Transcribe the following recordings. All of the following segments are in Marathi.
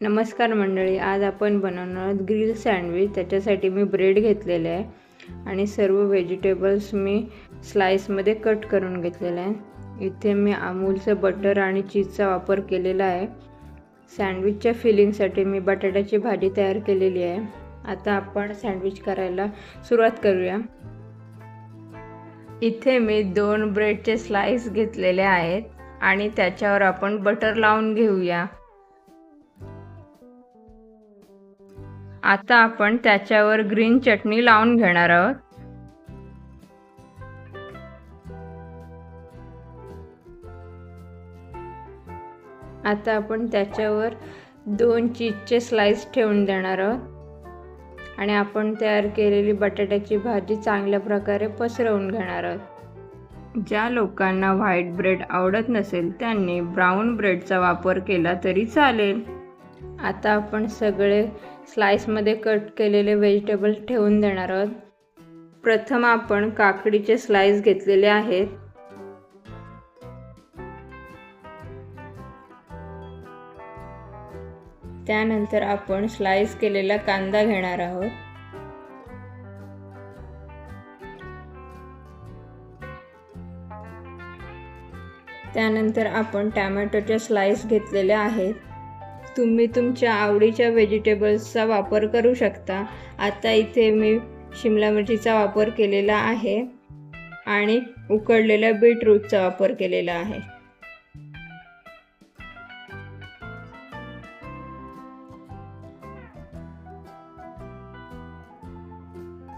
नमस्कार मंडळी आज आपण बनवणार आहोत ग्रिल सँडविच. त्याच्यासाठी मी ब्रेड घेतलेले आहे आणि सर्व व्हेजिटेबल्स मी स्लाईसमध्ये कट करून घेतलेले आहे. इथे मी अमूलचं बटर आणि चीजचा वापर केलेला आहे. सँडविचच्या फिलिंगसाठी मी बटाट्याची भाजी तयार केलेली आहे. आता आपण सँडविच करायला सुरुवात करूया. इथे मी दोन ब्रेडचे स्लाईस घेतलेले आहेत आणि त्याच्यावर आपण बटर लावून घेऊया. आता आपण त्याच्यावर ग्रीन चटणी लावून घेणार आहोत. आता आपण त्याच्यावर दोन चीजचे स्लाइस ठेवून देणार आहोत. आणि आपण तयार केलेली बटाट्याची भाजी चांगल्या प्रकारे पसरवून घेणार आहोत. ज्या लोकांना व्हाईट ब्रेड आवडत नसेल त्यांनी ब्राऊन ब्रेडचा वापर केला तरी चालेल. आता आपण सगळे स्लाईसमध्ये कट केलेले व्हेजिटेबल ठेवून देणार आहोत. प्रथम आपण काकडीचे स्लाईस घेतलेले आहेत. त्यानंतर आपण स्लाईस केलेला कांदा घेणार आहोत. त्यानंतर आपण टॅमॅटोच्या स्लाईस घेतलेल्या आहेत. तुम्ही तुमच्या आवडीच्या व्हेजिटेबल्सचा वापर करू शकता. आता इथे मी शिमला मिरचीचा वापर केलेला आहे आणि उकडलेल्या बीटरूटचा वापर केलेला आहे.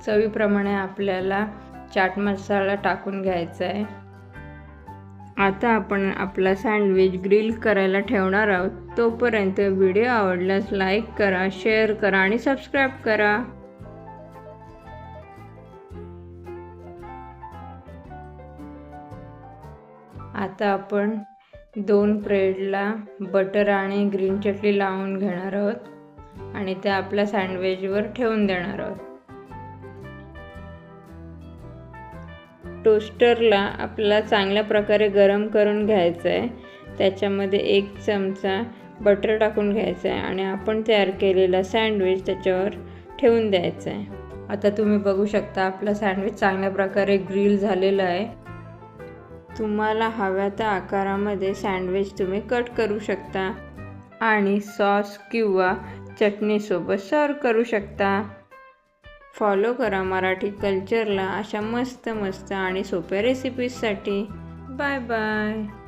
चवीप्रमाणे आपल्याला चाट मसाला टाकून घ्यायचा आहे. आता आपण आपला सँडविच ग्रिल करायला ठेवणार आहोत. तोपर्यंत व्हिडिओ आवडल्यास लाईक करा शेअर करा आणि सबस्क्राईब करा. आता आपण दोन ब्रेडला बटर आणि ग्रीन चटणी लावून घेणार आहोत आणि त्या आपल्या सँडविचवर ठेवून देणार आहोत. टोस्टरला आपला चांगल्या प्रकारे गरम करून घ्यायचं आहे त्याच्यामध्ये एक चमचा बटर टाकून घ्यायचं आहे आणि आपण तयार केलेला सँडविच त्याच्यावर ठेवून द्यायचं आहे आता तुम्ही बघू शकता आपला सँडविच चांगल्या प्रकारे ग्रिल झालेलं आहे. तुम्हाला हव्या त्या आकारामध्ये सँडविच तुम्ही कट करू शकता आणि सॉस किंवा चटणीसोबत सर्व करू शकता. फॉलो करा मराठी कल्चरला अशा मस्त मस्त आणि सोप्या रेसिपीजसाठी बाय बाय.